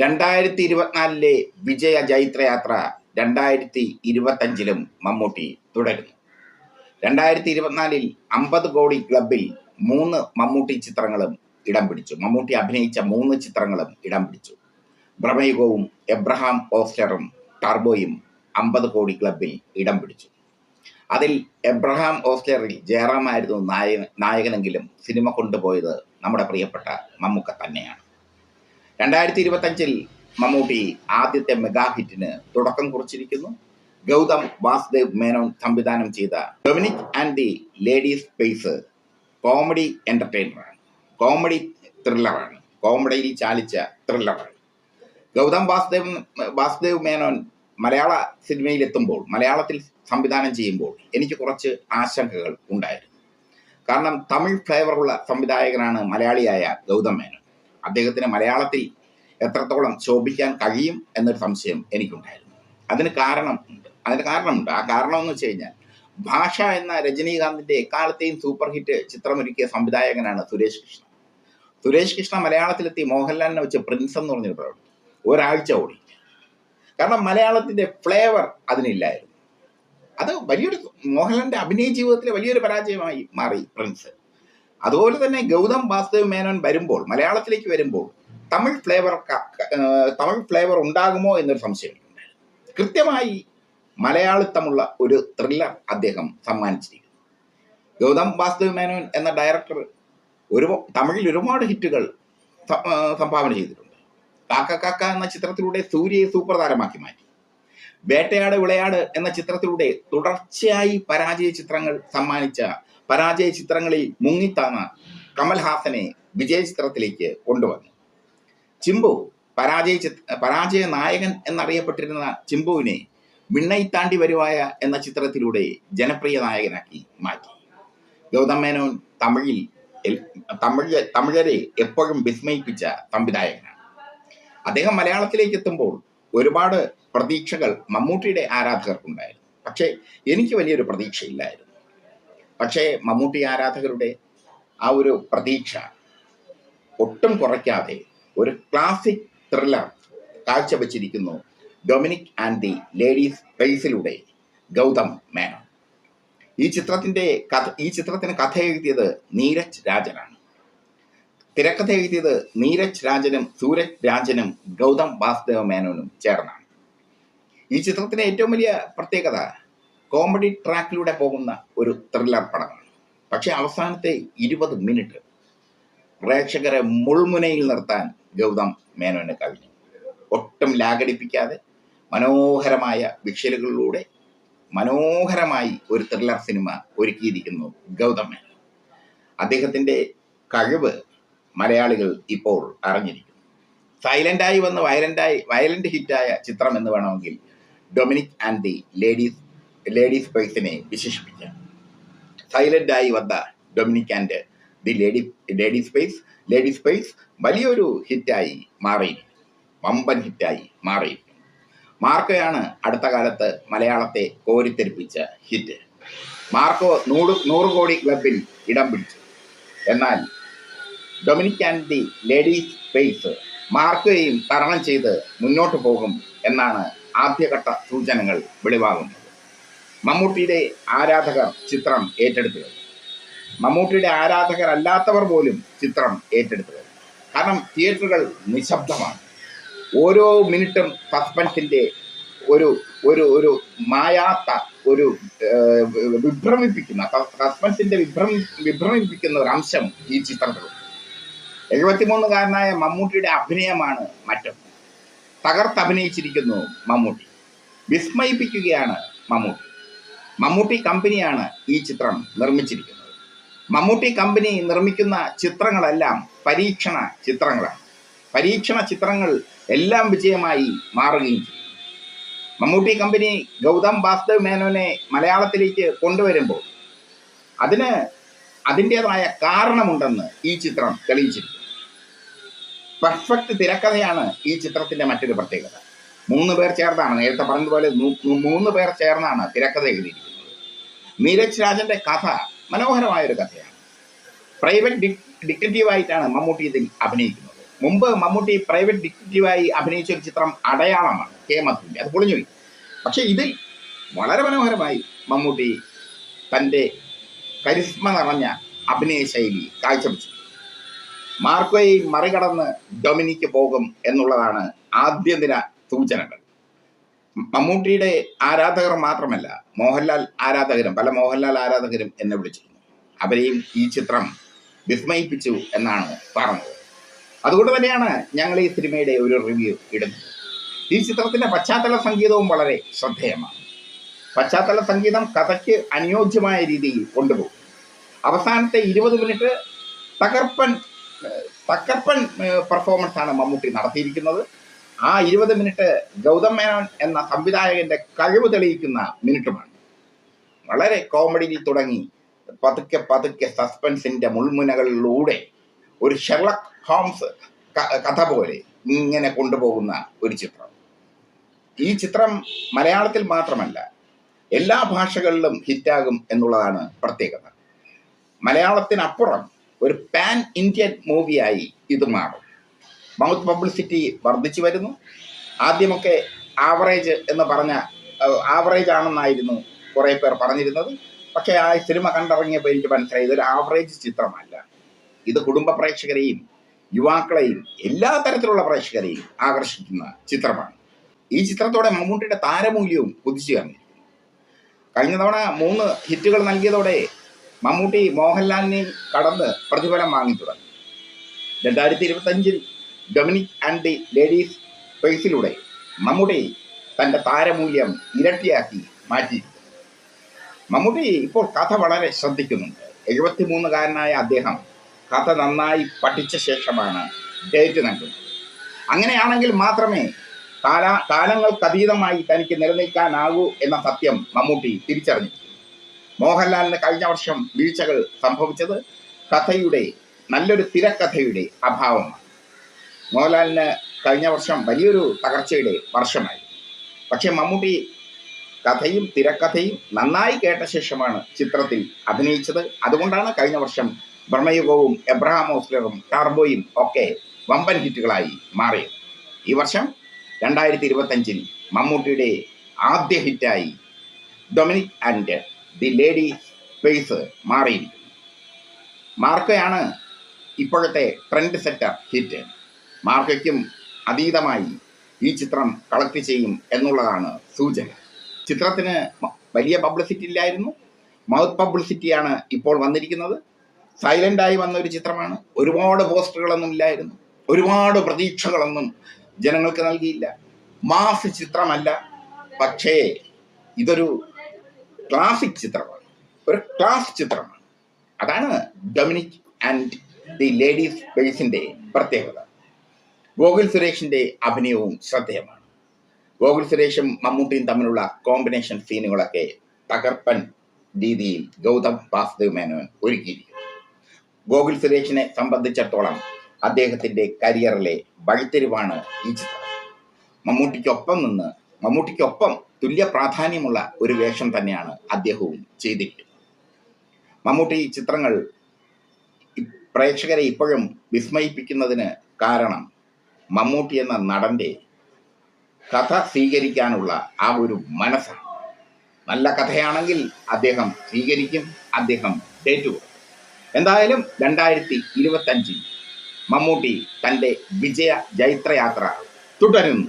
രണ്ടായിരത്തി ഇരുപത്തിനാലിലെ വിജയ ജൈത്രയാത്ര രണ്ടായിരത്തി ഇരുപത്തഞ്ചിലും മമ്മൂട്ടി തുടരുന്നു. രണ്ടായിരത്തി ഇരുപത്തിനാലിൽ അമ്പത് കോടി ക്ലബിൽ മൂന്ന് മമ്മൂട്ടി ചിത്രങ്ങളും ഇടം പിടിച്ചു. മമ്മൂട്ടി അഭിനയിച്ച മൂന്ന് ചിത്രങ്ങളും ഇടം പിടിച്ചു. ബ്രഹ്മയുഗവും എബ്രഹാം ഓസ്റ്ററും ടർബോയും അമ്പത് കോടി ക്ലബിൽ ഇടം പിടിച്ചു. അതിൽ എബ്രഹാം ഓസ്റ്ററിൽ ജയറാമായിരുന്നു നായക നായകനെങ്കിലും സിനിമ കൊണ്ടുപോയത് നമ്മുടെ പ്രിയപ്പെട്ട മമ്മൂക്ക തന്നെയാണ്. രണ്ടായിരത്തി ഇരുപത്തഞ്ചിൽ മമ്മൂട്ടി ആദ്യത്തെ മെഗാ ഹിറ്റിന് തുടക്കം കുറിച്ചിരിക്കുന്നു. ഗൗതം വാസുദേവ് മേനോൻ സംവിധാനം ചെയ്ത Dominic and the ladies space comedy എന്റർടൈനറാണ്. Comedy ത്രില്ലറാണ്. കോമഡിയിൽ ചാലിച്ച ത്രില്ലറാണ്. ഗൗതം വാസുദേവ് വാസുദേവ് മേനോൻ മലയാള സിനിമയിലെത്തുമ്പോൾ മലയാളത്തിൽ സംവിധാനം ചെയ്യുമ്പോൾ എനിക്ക് കുറച്ച് ആശങ്കകൾ ഉണ്ടായിരുന്നു. കാരണം തമിഴ് ഫ്ലേവറുള്ള സംവിധായകനാണ് മലയാളിയായ ഗൗതം മേനോൻ. അദ്ദേഹത്തിന് മലയാളത്തിൽ എത്രത്തോളം ശോഭിക്കാൻ കഴിയും എന്നൊരു സംശയം എനിക്കുണ്ടായിരുന്നു. അതിന് കാരണം ഉണ്ട്. അതിന് കാരണമുണ്ട്. ആ കാരണം എന്ന് വെച്ച് കഴിഞ്ഞാൽ ഭാഷ എന്ന രജനീകാന്തിന്റെ എക്കാലത്തെയും സൂപ്പർ ഹിറ്റ് ചിത്രമൊരുക്കിയ സംവിധായകനാണ് സുരേഷ് കൃഷ്ണ സുരേഷ് കൃഷ്ണ മലയാളത്തിലെത്തി മോഹൻലാലിനെ വെച്ച് പ്രിൻസ് എന്ന് പറഞ്ഞൊരു പ്രവർത്തി ഒരാഴ്ച ഓടി. കാരണം മലയാളത്തിന്റെ ഫ്ലേവർ അതിനില്ലായിരുന്നു. അത് വലിയൊരു മോഹൻലാലിന്റെ അഭിനയ ജീവിതത്തിലെ വലിയൊരു പരാജയമായി മാറി പ്രിൻസ് അതുപോലെ തന്നെ ഗൗതം വാസുദേവ് മേനോൻ വരുമ്പോൾ മലയാളത്തിലേക്ക് വരുമ്പോൾ തമിഴ് ഫ്ലേവർ തമിഴ് ഫ്ലേവർ ഉണ്ടാകുമോ എന്നൊരു സംശയം. കൃത്യമായി മലയാളിത്തമുള്ള ഒരു ത്രില്ലർ അദ്ദേഹം സമ്മാനിച്ചിരിക്കുന്നു. ഗൗതം വാസുദേവ് മേനോൻ എന്ന ഡയറക്ടർ ഒരു തമിഴിൽ ഒരുപാട് ഹിറ്റുകൾ സംഭാവന ചെയ്തിട്ടുണ്ട്. കാക്ക കാക്ക എന്ന ചിത്രത്തിലൂടെ സൂര്യയെ സൂപ്പർ താരമാക്കി മാറ്റി. വേട്ടയാട് വിളയാട് എന്ന ചിത്രത്തിലൂടെ തുടർച്ചയായി പരാജയ ചിത്രങ്ങൾ സമ്മാനിച്ച പരാജയ ചിത്രങ്ങളിൽ മുങ്ങിത്താന്ന കമൽഹാസനെ വിജയ ചിത്രത്തിലേക്ക് കൊണ്ടുവന്നു. ചിമ്പു പരാജയ ചിത്ര പരാജയ നായകൻ എന്നറിയപ്പെട്ടിരുന്ന ചിമ്പുവിനെ വിണ്ണയിത്താണ്ടി താണ്ടി വരുവായ എന്ന ചിത്രത്തിലൂടെ ജനപ്രിയ നായകനാക്കി മാറ്റി. ഗൗതം മേനോൻ തമിഴിൽ തമിഴ് തമിഴരെ എപ്പോഴും വിസ്മയിപ്പിച്ച സംവിധായകനാണ് അദ്ദേഹം മലയാളത്തിലേക്ക് എത്തുമ്പോൾ ഒരുപാട് പ്രതീക്ഷകൾ മമ്മൂട്ടിയുടെ ആരാധകർക്കുണ്ടായിരുന്നു. പക്ഷേ എനിക്ക് വലിയൊരു പ്രതീക്ഷയില്ലായിരുന്നു. പക്ഷേ മമ്മൂട്ടി ആരാധകരുടെ ആ ഒരു പ്രതീക്ഷ ഒട്ടും കുറയ്ക്കാതെ ഒരു ക്ലാസിക് ത്രില്ലർ കാഴ്ചവെച്ചിരിക്കുന്നു. ഡൊമിനിക് ആൻഡ് ദി ലേഡീസ് സ്പേസിലൂടെ ഗൗതം മേനോൻ. ഈ ചിത്രത്തിന്റെ കഥ ഈ ചിത്രത്തിന് കഥ എഴുതിയത് നീരജ് രാജനാണ്. തിരക്കഥ എഴുതിയത് നീരജ് രാജനും സൂരജ് രാജനും ഗൗതം വാസുദേവ മേനോനും ചേർന്നാണ്. ഈ ചിത്രത്തിന് ഏറ്റവും വലിയ പ്രത്യേകത കോമഡി ട്രാക്കിലൂടെ പോകുന്ന ഒരു ത്രില്ലർ പടമാണ് പക്ഷേ അവസാനത്തെ ഇരുപത് മിനിറ്റ് പ്രേക്ഷകരെ മുൾമുനയിൽ നിർത്താൻ ഗൗതം മേനോന് കഴിഞ്ഞു. ഒട്ടും ലാഗടിപ്പിക്കാതെ മനോഹരമായ വിക്ഷലുകളിലൂടെ മനോഹരമായി ഒരു ത്രില്ലർ സിനിമ ഒരുക്കിയിരിക്കുന്നു ഗൗതം മേനോൻ. അദ്ദേഹത്തിന്റെ കഴിവ് മലയാളികൾ ഇപ്പോൾ അറിഞ്ഞിരിക്കുന്നു. സൈലന്റായി വന്ന് വയലന്റായി വയലന്റ് ഹിറ്റായ ചിത്രം എന്ന് വേണമെങ്കിൽ Dominic and the ladies ladies പേഴ്സിനെ വിശേഷിപ്പിക്കാം. സൈലന്റായി വന്ന Dominic and the lady lady space lady space വലിയൊരു ഹിറ്റായി മാറി. വമ്പൻ ഹിറ്റായി മാറി. മാർക്കോയാണ് അടുത്ത കാലത്ത് മലയാളത്തെ കോരിത്തെരിപ്പിച്ച ഹിറ്റ് മാർക്കോ നൂറ് നൂറ് കോടി ക്ലബിൽ ഇടം പിടിച്ചു. എന്നാൽ Dominic and the lady space മാർക്കോയെയും തരണം ചെയ്ത് മുന്നോട്ട് പോകും എന്നാണ് ആദ്യഘട്ട സൂചനകൾ വെളിവാകുന്നത്. മമ്മൂട്ടിയുടെ ആരാധകർ ചിത്രം ഏറ്റെടുത്തു കഴിഞ്ഞു മമ്മൂട്ടിയുടെ ആരാധകരല്ലാത്തവർ പോലും ചിത്രം ഏറ്റെടുത്തു കഴിഞ്ഞു കാരണം തിയേറ്ററുകൾ നിശബ്ദമാണ്. ഓരോ മിനിറ്റും സസ്പെൻസിന്റെ ഒരു ഒരു ഒരു മായാത്ത ഒരു വിഭ്രമിപ്പിക്കുന്ന സസ്പെൻസിന്റെ വിഭ്രമി വിഭ്രമിപ്പിക്കുന്ന ഒരു അംശം ഈ ചിത്രത്തിലുണ്ട്. എഴുപത്തിമൂന്നുകാരനായ മമ്മൂട്ടിയുടെ അഭിനയമാണ് മറ്റൊന്ന്. തകർത്തഭിനയിച്ചിരിക്കുന്നു മമ്മൂട്ടി. വിസ്മയിപ്പിക്കുകയാണ് മമ്മൂട്ടി. മമ്മൂട്ടി കമ്പനിയാണ് ഈ ചിത്രം നിർമ്മിച്ചിരിക്കുന്നത്. മമ്മൂട്ടി കമ്പനി നിർമ്മിക്കുന്ന ചിത്രങ്ങളെല്ലാം പരീക്ഷണ ചിത്രങ്ങളാണ്. പരീക്ഷണ ചിത്രങ്ങൾ എല്ലാം വിജയമായി മാറുകയും ചെയ്യും. മമ്മൂട്ടി കമ്പനി ഗൗതം വാസുദേവ് മേനോനെ മലയാളത്തിലേക്ക് കൊണ്ടുവരുമ്പോൾ അതിന് അതിന്റെതായ കാരണമുണ്ടെന്ന് ഈ ചിത്രം തെളിയിച്ചിരിക്കുന്നു. പെർഫെക്റ്റ് തിരക്കഥയാണ് ഈ ചിത്രത്തിന്റെ മറ്റൊരു പ്രത്യേകത. മൂന്ന് പേർ ചേർന്നാണ്. നേരത്തെ പറഞ്ഞതുപോലെ മൂന്ന് പേർ ചേർന്നാണ് തിരക്കഥ എഴുതിയിരിക്കുന്നത്. നീരജ് രാജന്റെ കഥ മനോഹരമായ ഒരു കഥയാണ്. പ്രൈവറ്റ് ഡിറ്റക്റ്റീവ് ആയിട്ടാണ് മമ്മൂട്ടി ഇതിൽ അഭിനയിക്കുന്നത്. മുമ്പ് മമ്മൂട്ടി പ്രൈവറ്റ് ഡിറ്റക്റ്റീവായി അഭിനയിച്ച ഒരു ചിത്രം അടയാളമാണ് കെ മധുവിന്റെ അത് പൊളിഞ്ഞുപോയി പക്ഷേ ഇതിൽ വളരെ മനോഹരമായി മമ്മൂട്ടി തന്റെ കരിസ്മ നിറഞ്ഞ അഭിനയ ശൈലി കാഴ്ചവെച്ചു മാർക്കോയെ മറികടന്ന് ഡൊമിനിക്ക് പോകും എന്നുള്ളതാണ് ആദ്യദിന സൂചനകൾ മമ്മൂട്ടിയുടെ ആരാധകർ മാത്രമല്ല മോഹൻലാൽ ആരാധകരും പല മോഹൻലാൽ ആരാധകരും എന്നെ വിളിച്ചിരുന്നു. അവരെയും ഈ ചിത്രം വിസ്മയിപ്പിച്ചു എന്നാണ് പറഞ്ഞത്. അതുകൊണ്ട് തന്നെയാണ് ഞങ്ങൾ ഈ സിനിമയുടെ ഒരു റിവ്യൂ ഇടുന്നത്. ഈ ചിത്രത്തിന്റെ പശ്ചാത്തല സംഗീതവും വളരെ ശ്രദ്ധേയമാണ്. പശ്ചാത്തല സംഗീതം കഥയ്ക്ക് അനുയോജ്യമായ രീതിയിൽ കൊണ്ടുപോകും. അവസാനത്തെ ഇരുപത് മിനിറ്റ് തകർപ്പൻ തകർപ്പൻ പെർഫോമൻസ് ആണ് മമ്മൂട്ടി നടത്തിയിരിക്കുന്നത്. ആ ഇരുപത് മിനിറ്റ് ഗൗതം മേനോൻ എന്ന സംവിധായകന്റെ കഴിവ് തെളിയിക്കുന്ന മിനിറ്റുമാണ്. വളരെ കോമഡിയിൽ തുടങ്ങി പതുക്കെ പതുക്കെ സസ്പെൻസിന്റെ മുൾമുനകളിലൂടെ ഒരു ഷെർലക് ഹോംസ് കഥ പോലെ ഇങ്ങനെ കൊണ്ടുപോകുന്ന ഒരു ചിത്രം. ഈ ചിത്രം മലയാളത്തിൽ മാത്രമല്ല എല്ലാ ഭാഷകളിലും ഹിറ്റാകും എന്നുള്ളതാണ് പ്രത്യേകത. മലയാളത്തിനപ്പുറം ഒരു പാൻ ഇന്ത്യൻ മൂവിയായി ഇത് മാറും. മൗത്ത് പബ്ലിസിറ്റി വർദ്ധിച്ചു വരുന്നു. ആദ്യമൊക്കെ ആവറേജ് എന്ന് പറഞ്ഞ ആവറേജ് ആണെന്നായിരുന്നു കുറേ പേർ പറഞ്ഞിരുന്നത്. പക്ഷേ ആ സിനിമ കണ്ടിറങ്ങിയപ്പോൾ എനിക്ക് മനസ്സിലായി ഇതൊരു ആവറേജ് ചിത്രമല്ല. ഇത് കുടുംബ പ്രേക്ഷകരെയും യുവാക്കളെയും എല്ലാ തരത്തിലുള്ള പ്രേക്ഷകരെയും ആകർഷിക്കുന്ന ചിത്രമാണ്. ഈ ചിത്രത്തോടെ മമ്മൂട്ടിയുടെ താരമൂല്യവും കുതിച്ചു കയറി കഴിഞ്ഞ തവണ മൂന്ന് ഹിറ്റുകൾ നൽകിയതോടെ മമ്മൂട്ടി മോഹൻലാലിനെയും കടന്ന് പ്രതിഫലം വാങ്ങി തുടങ്ങി. രണ്ടായിരത്തി ഇരുപത്തഞ്ചിൽ ഡൊമിനിക് ആൻഡ് ദി ലേഡീസ് ഫേസിലൂടെ മമ്മൂട്ടി തന്റെ താരമൂല്യം ഇരട്ടിയാക്കി മാറ്റി. മമ്മൂട്ടി ഇപ്പോൾ കഥ വളരെ ശ്രദ്ധിക്കുന്നുണ്ട്. എഴുപത്തിമൂന്നുകാരനായ അദ്ദേഹം കഥ നന്നായി പഠിച്ച ശേഷമാണ് ഡേറ്റ് നൽകുന്നത്. അങ്ങനെയാണെങ്കിൽ മാത്രമേ കാല കാലങ്ങൾക്കതീതമായി തനിക്ക് നിലനിൽക്കാനാകൂ എന്ന സത്യം മമ്മൂട്ടി തിരിച്ചറിഞ്ഞു മോഹൻലാലിന് കഴിഞ്ഞ വർഷം വീഴ്ചകൾ സംഭവിച്ചത് കഥയുടെ നല്ലൊരു തിരക്കഥയുടെ അഭാവമാണ്. മോഹൻലാലിന് കഴിഞ്ഞ വർഷം വലിയൊരു തകർച്ചയുടെ വർഷമായി. പക്ഷേ മമ്മൂട്ടി കഥയും തിരക്കഥയും നന്നായി കേട്ട ശേഷമാണ് ചിത്രത്തിൽ അഭിനയിച്ചത്. അതുകൊണ്ടാണ് കഴിഞ്ഞ വർഷം ബ്രഹ്മയുഗവും എബ്രഹാം ഓസ്ലറും ടാർബോയും ഒക്കെ വമ്പൻ ഹിറ്റുകളായി മാറിയത്. ഈ വർഷം രണ്ടായിരത്തി ഇരുപത്തഞ്ചിൽ മമ്മൂട്ടിയുടെ ആദ്യ ഹിറ്റായി Dominic and the lady space മാറിയിരിക്കുന്നു. മാർക്കയാണ് ഇപ്പോഴത്തെ ട്രെൻഡ് സെറ്റർ ഹിറ്റ്. മാർക്കയ്ക്കും അതീതമായി ഈ ചിത്രം കളക്ട് ചെയ്യും എന്നുള്ളതാണ് സൂചന. ചിത്രത്തിന് വലിയ പബ്ലിസിറ്റി ഇല്ലായിരുന്നു. മൗത്ത് പബ്ലിസിറ്റിയാണ് ഇപ്പോൾ വന്നിരിക്കുന്നത്. സൈലന്റായി വന്ന ഒരു ചിത്രമാണ്. ഒരുപാട് പോസ്റ്ററുകളൊന്നും ഇല്ലായിരുന്നു. ഒരുപാട് പ്രതീക്ഷകളൊന്നും ജനങ്ങൾക്ക് നൽകിയില്ല. മാസ് ചിത്രമല്ല പക്ഷേ ഇതൊരു ക്ലാസിക് ചിത്രമാണ്. ഒരു ക്ലാസ് ചിത്രമാണ്. അതാണ് ഡൊമിനിക് ആൻഡ് ദി ലേഡീസ് ബേസിന്റെ പ്രത്യേകത. ഗോകുൽ സുരേഷിന്റെ അഭിനയവും ശ്രദ്ധേയമാണ്. ഗോകുൽ സുരേഷും മമ്മൂട്ടിയും തമ്മിലുള്ള കോമ്പിനേഷൻ സീനുകളൊക്കെ തകർപ്പൻ രീതിയിൽ ഗൗതം വാസുദേവ് മേനോൻ ഒരുക്കിയിരിക്കുന്നു. ഗോകുൽ സുരേഷിനെ സംബന്ധിച്ചിടത്തോളം അദ്ദേഹത്തിന്റെ കരിയറിലെ വഴിത്തിരിവാണ് ഈ ചിത്രം. മമ്മൂട്ടിക്കൊപ്പം നിന്ന് മമ്മൂട്ടിക്കൊപ്പം തുല്യ പ്രാധാന്യമുള്ള ഒരു വേഷം തന്നെയാണ് അദ്ദേഹവും ചെയ്തിരിക്കുന്നത്. മമ്മൂട്ടി ചിത്രങ്ങൾ പ്രേക്ഷകരെ ഇപ്പോഴും വിസ്മയിപ്പിക്കുന്നതിന് കാരണം മമ്മൂട്ടി എന്ന നടന്റെ കഥ സ്വീകരിക്കാനുള്ള ആ ഒരു മനസ്സാണ് നല്ല കഥയാണെങ്കിൽ അദ്ദേഹം സ്വീകരിക്കും അദ്ദേഹം ഏറ്റവും എന്തായാലും രണ്ടായിരത്തി ഇരുപത്തഞ്ചിൽ മമ്മൂട്ടി തന്റെ വിജയ ജൈത്രയാത്ര തുടരുന്നു.